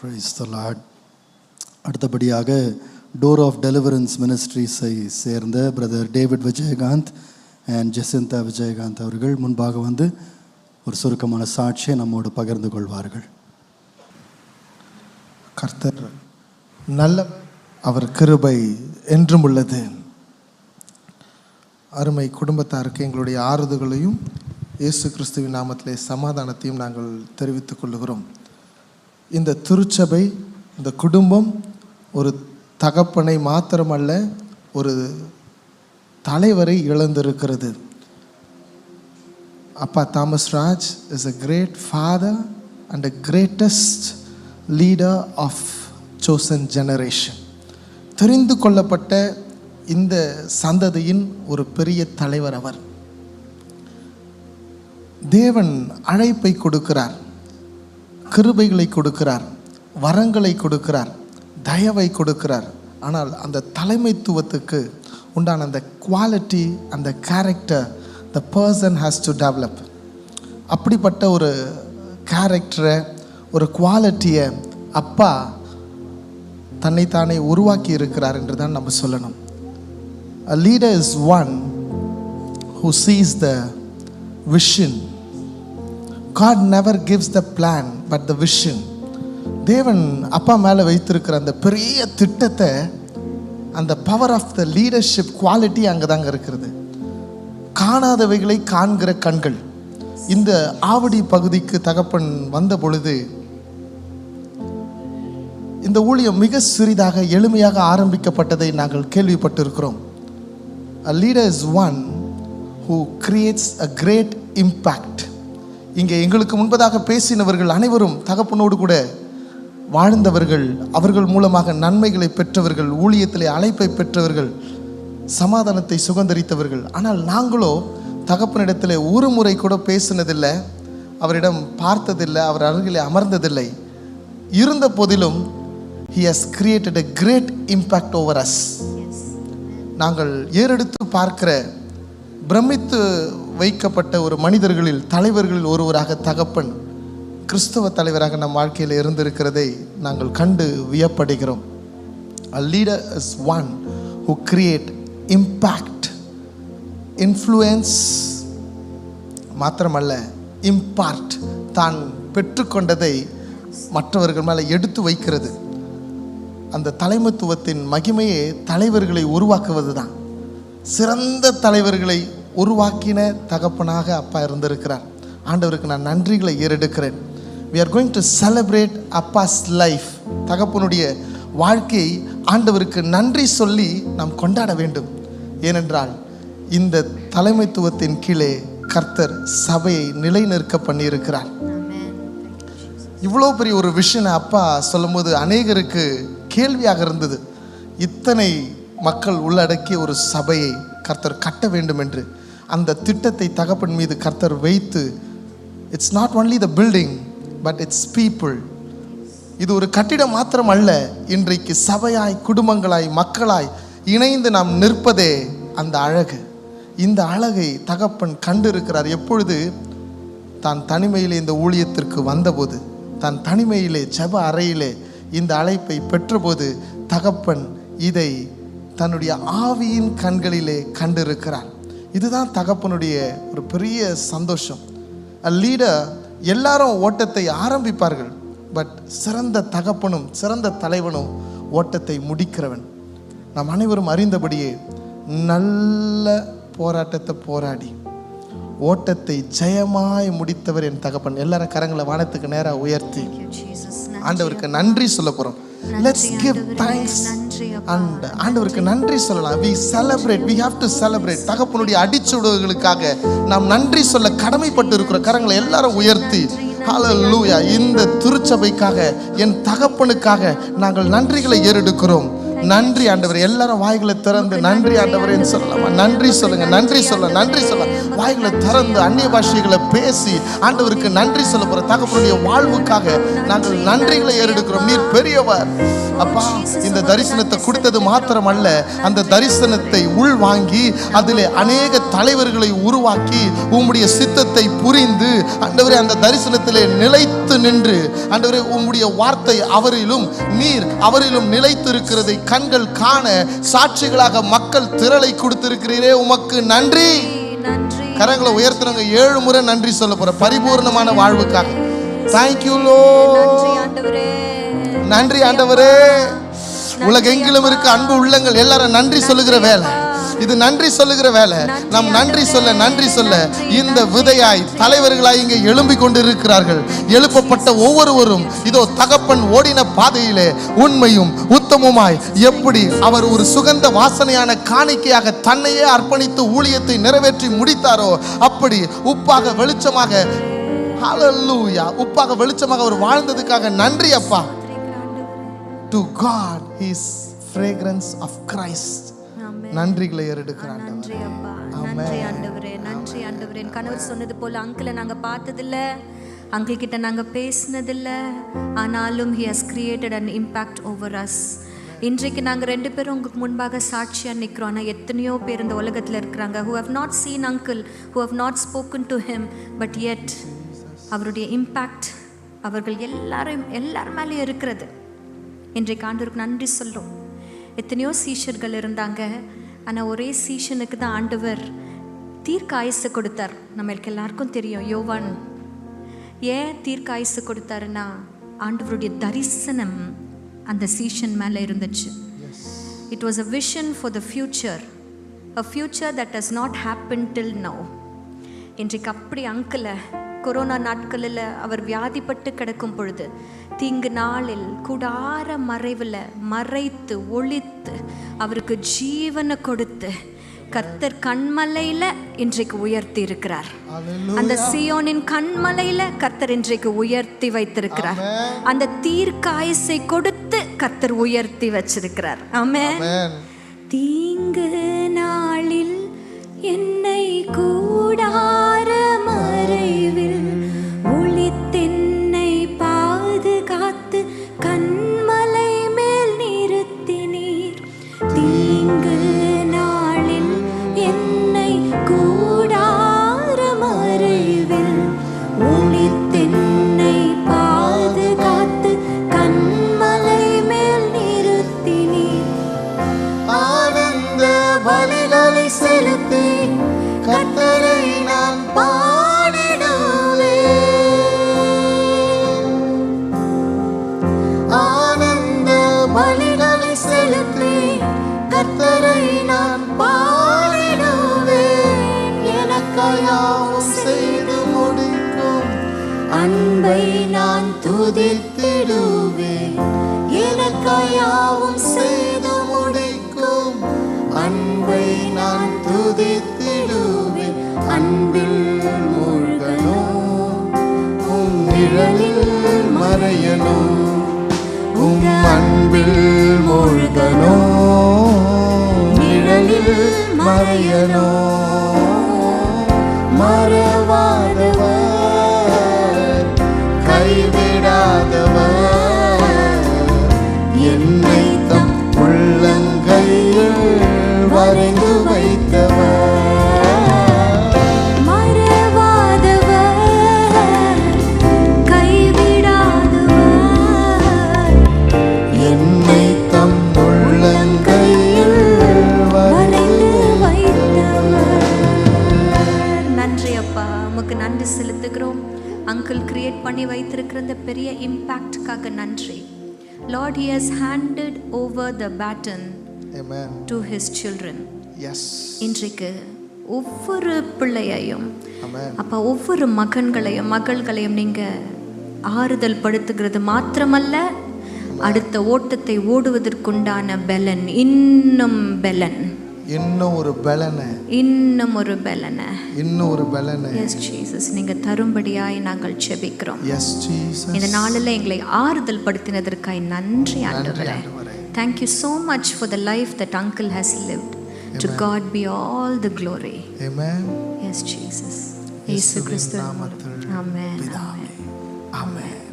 த அடுத்தபடியாக door of deliverance மினிஸ்ட்ரீஸை சேர்ந்த brother David Vijayakanth and Jacintha Vijayakanth அவர்கள் முன்பாக வந்து ஒரு சுருக்கமான சாட்சியை நம்மோடு பகிர்ந்து கொள்வார்கள். கர்த்தர் நல்ல அவர் கிருபை என்றும் உள்ளது. அருமை குடும்பத்தாருக்கு எங்களுடைய ஆறுதல்களையும் இயேசு கிறிஸ்துவின் நாமத்திலே சமாதானத்தையும் நாங்கள் தெரிவித்துக் கொள்கிறோம் இந்த திருச்சபை இந்த குடும்பம் ஒரு தகப்பனை மாத்திரமல்ல ஒரு தலைவரை இழந்திருக்கிறது. அப்பா Thomas Raj is a great father and a greatest leader of chosen generation தெரிந்து கொள்ளப்பட்ட இந்த சந்ததியின் ஒரு பெரிய தலைவர் அவர். தேவன் அழைப்பை கொடுக்கிறார். கிருபைகளை கொடுக்கிறார் வரங்களை கொடுக்கிறார் தயவை கொடுக்கிறார் ஆனால் அந்த தலைமைத்துவத்துக்கு உண்டான அந்த குவாலிட்டி அந்த character the person has to develop அப்படிப்பட்ட ஒரு கேரக்டரை ஒரு குவாலிட்டியை அப்பா தன்னைத்தானே உருவாக்கி இருக்கிறார் என்று தான் நம்ம சொல்லணும் leader is one one sees the vision. God never gives the plan but the vision தேவன் அப்பா மேலே வைத்திருக்கிற அந்த பெரிய திட்டத்தை அந்த power of the leadership quality அங்கே தாங்க இருக்கிறது. காணாதவைகளை காண்கிற கண்கள். இந்த ஆவடி பகுதிக்கு தகப்பன் வந்த பொழுது இந்த ஊழியம் மிக சிறிதாக எளிமையாக ஆரம்பிக்கப்பட்டதை நாங்கள் கேள்விப்பட்டிருக்கிறோம். Leader is one who creates a great impact. இங்கே எங்களுக்கு முன்பதாக பேசினவர்கள் அனைவரும் தகப்பனோடு கூட வாழ்ந்தவர்கள் அவர்கள் மூலமாக நன்மைகளை பெற்றவர்கள் ஊழியத்திலே அழைப்பை பெற்றவர்கள் சமாதானத்தை சுதந்திரித்தவர்கள். ஆனால் நாங்களோ தகப்பனிடத்தில் ஒரு முறை கூட பேசினதில்லை அவரிடம் பார்த்ததில்லை அவர் அருகிலே அமர்ந்ததில்லை. இருந்த போதிலும் he has created a great impact over us. நாங்கள் ஏறெடுத்து பார்க்கிற பிரமித்து வைக்கப்பட்ட ஒரு மனிதர்களில் தலைவர்களில் ஒருவராக தகப்பன் கிறிஸ்தவ தலைவராக நம் வாழ்க்கையில் இருந்திருக்கிறதை நாங்கள் கண்டு வியப்படுகிறோம். A leader is one who create impact influence மாத்திரமல்ல இம்பார்ட் தான் பெற்றுக்கொண்டதை மற்றவர்கள் மேலே எடுத்து வைக்கிறது. அந்த தலைமத்துவத்தின் மகிமையே தலைவர்களை உருவாக்குவது தான் சிறந்த தலைவர்களை உருவாக்கின தகப்பனாக அப்பா இருந்திருக்கிறார். ஆண்டவருக்கு நான் நன்றிகளை ஏறெடுக்கிறேன். We are going to celebrate Abbas life தகப்பனுடைய வாழ்க்கையை ஆண்டவருக்கு நன்றி சொல்லி நாம் கொண்டாட வேண்டும். ஏனென்றால் இந்த தலைமைத்துவத்தின் கீழே கர்த்தர் சபையை நிலைநிற்க பண்ணியிருக்கிறார். இவ்வளோ பெரிய ஒரு விஷயம் அப்பா சொல்லும்போது அநேகருக்கு கேள்வியாக இருந்தது. இத்தனை மக்கள் உள்ளடக்கிய ஒரு சபையை கர்த்தர் கட்ட வேண்டும் என்று அந்த திட்டத்தை தகப்பன் மீது கர்த்தர் வைத்து it's not only the building but it's people இது ஒரு கட்டிடம் மாத்திரம் அல்ல இன்றைக்கு சபையாய் குடும்பங்களாய் மக்களாய் இணைந்து நாம் நிற்பதே அந்த அழகு. இந்த அழகை தகப்பன் கண்டிருக்கிறார். எப்பொழுது? தான் தனிமையிலே இந்த ஊழியத்திற்கு வந்தபோது தான் தனிமையிலே ஜெப அறையிலே இந்த அழைப்பை பெற்றபோது தகப்பன் இதை தன்னுடைய ஆவியின் கண்களிலே கண்டிருக்கிறார் இதுதான் தகப்பனுடைய ஒரு பெரிய சந்தோஷம். லீடர் எல்லாரும் ஓட்டத்தை ஆரம்பிப்பார்கள் பட் சிறந்த தகப்பனும் சிறந்த தலைவனும் ஓட்டத்தை முடிக்கிறவன். நாம் அனைவரும் அறிந்தபடியே நல்ல போராட்டத்தை போராடி ஓட்டத்தை ஜெயமாய் முடித்தவர் என் தகப்பன். எல்லாரும் கரங்களை வானத்துக்கு நேராக உயர்த்தி. ஆண்டவருக்கு நன்றி சொல்ல போறோம். லெட்ஸ் கிவ் தேங்க்ஸ் அண்ட் ஆண்டவருக்கு நன்றி சொல்லலாம். We celebrate we have to celebrate தகப்பனுடைய அடிச்சுடுகளுக்காக நாம் நன்றி சொல்ல கடமைப்பட்டு இருக்கிற கரங்களை எல்லாரும் உயர்த்தி. ஹalleluya இந்த திருச்சபைக்காக என் தகப்பனுக்காக நாங்கள் நன்றிகளை ஏறெடுக்கிறோம். நன்றி. ஆண்டவர். எல்லாரும் வாய்களை திறந்து நன்றி ஆண்டவரேன்னு சொல்லலாமா? நன்றி சொல்லுங்க நன்றி சொல்ல நன்றி சொல்ல. வாய்களை திறந்து அந்நிய பாஷைகளை பேசி ஆண்டவருக்கு நன்றி சொல்ல போற தகப்பனுடைய வாழ்வுக்காக நாங்கள் நன்றிகளை ஏறெடுக்கிறோம். நீர் பெரியவர். அப்பா இந்த தரிசனத்தை கொடுத்தது மாத்திரமல்ல அந்த தரிசனத்தை உள்வாங்கி அதிலே அநேக தலைவர்களை உருவாக்கி உம்முடைய சித்தத்தை புரிந்து ஆண்டவரே அந்த தரிசனத்திலே நிலைத்து நின்று ஆண்டவரே உம்முடைய வார்த்தை அவரிலும் நீர் அவரிலும் நிலைத்து இருக்கிறதை கண்கள் காண சாட்சிகளாக மக்கள் திரளை கொடுத்திருக்கிறீரே. உமக்கு நன்றி. கரங்களை உயர்த்துறவங்க ஏழு முறை நன்றி சொல்ல போற பரிபூர்ணமான வாழ்வுக்காக. தேங்க்யூ லோ நன்றி ஆண்டவரே. நன்றி ஆண்டவரே. உலகெங்கிலும் இருக்க அன்பு உள்ளங்கள் எல்லாரும் நன்றி சொல்லுகிற வேலை. இது நன்றி சொல்லுகிற வேலை. நாம் நன்றி சொல்ல நன்றி சொல்ல இந்த விதையாய் தலைவர்களாய் இங்கே எழும்பிக் கொண்டிருக்கிறார்கள். எழுப்பப்பட்ட ஒவ்வொருவரும் இதோ தகப்பன் ஓடின பாதையிலே உண்மையும் உத்தமுமாய் எப்படி அவர் ஒரு சுகந்த வாசனையான காணிக்கையாக தன்னையே அர்ப்பணித்து ஊழியத்தை நிறைவேற்றி முடித்தாரோ அப்படி உப்பாக வெளிச்சமாக ஹalleluya உப்பாக வெளிச்சமாக அவர் வாழ்ந்ததுக்காக நன்றி அப்பா. To God his fragrance of amen. நன்றிகளை ஏறெடுக்கிறான் நன்றி அப்பா நன்றி ஆண்டவரே நன்றி ஆண்டவரே. என் கணவர் சொன்னது போல அங்கிளை நாங்க பார்த்ததில்ல. அங்கிள் கிட்ட நாங்க பேசினதில்ல. ஆனாலும் he has created an impact over us இன்றைக்கு நாங்க ரெண்டு பேரும் உங்களுக்கு முன்பாக சாட்சியா நிக்கிறோம். ஆனா எத்தனையோ பேர் இந்த உலகத்துல இருக்கிறாங்க. Who have not seen uncle who have not spoken to him but yet அவருடைய இம்பேக்ட் அவர்கள் எல்லாரும் எல்லார் மேலேயும் இருக்கிறது. இன்றைக்கு ஆண்டவருக்கு நன்றி சொல்லும் எத்தனையோ சீஷர்கள் இருந்தாங்க. ஆனால் ஒரே சீஷனுக்கு தான் ஆண்டவர் தீர்க்க ஆயுசு கொடுத்தார். நம்மளுக்கு எல்லாருக்கும் தெரியும் யோவான் ஏன் தீர்க்க ஆயுசு கொடுத்தாருன்னா ஆண்டவருடைய தரிசனம் அந்த சீஷன் மேலே இருந்துச்சு. It was a vision for the future a future that has not happen till now இன்றைக்கு அப்படி அங்கிளை கொரோனா நாட்களில் அவர் வியாதிப்பட்டு கிடக்கும் பொழுது தீங்கு நாளில் கூடார மறைவில் மறைத்து ஒளித்து அவருக்கு ஜீவனை கொடுத்து கர்த்தர் கண்மலையில இன்றைக்கு உயர்த்தி இருக்கிறார். அந்த சியோனின் கண்மலையில கர்த்தர் இன்றைக்கு உயர்த்தி வைத்திருக்கிறார். அந்த தீர்க்காயசை கொடுத்து கர்த்தர் உயர்த்தி வச்சிருக்கிறார். Amen. தீங்கு நாளில் என்னை கூடார மறைவில் அன்பை நான் துதித்திடுவேன். எனக்காயாவும் செய்து முடிக்கும் அன்பை நான் துதித்திடுவேன். அன்பில் மூழ்கணும். உம் நிழலில் மறையணும். உம் அன்பில் மூழ்கணும். நிழலில் மறையணும். என்னை தம் உள்ளங்கையில் வரைந்து வைத்தவர். நன்றி அப்பா உமக்கு நன்றி செலுத்துகிறோம். அங்கிள் கிரியேட் பண்ணி வைத்திருக்கிற இந்த பெரிய இம்பேக்ட்காக நன்றி. Lord he has handed over the baton Amen. to his children Yes. இன்றைக்கு ஒவ்வொரு பிள்ளையையும் Amen. அப்பா ஒவ்வொரு மகன்களையும் மகள்களையும் நீங்க ஆறுதல் படுத்துகிறது மாத்திரமல்ல அடுத்த ஓட்டத்தை ஓடுவதற்குண்டான பெலன் இன்னும் பெலன் இன்னும் ஒரு பலனை இன்னும் ஒரு பெலனை இன்னும் ஒரு பலனை எஸ் ஜீசஸ் நீங்க தரும்படியாய் நாங்கள் செபிக்கிறோம் எஸ் ஜீசஸ் இந்த நாளில் எங்களை ஆறுதல் படுத்தினதற்காய் நன்றி ஆண்டவரே you so much for the life that uncle has lived. To God be all the glory. Amen. Yes, Jesus. இயேசுவின் இயேசு கிறிஸ்துவின் நாமத்தில். பிதாவே. Amen. ஆமென்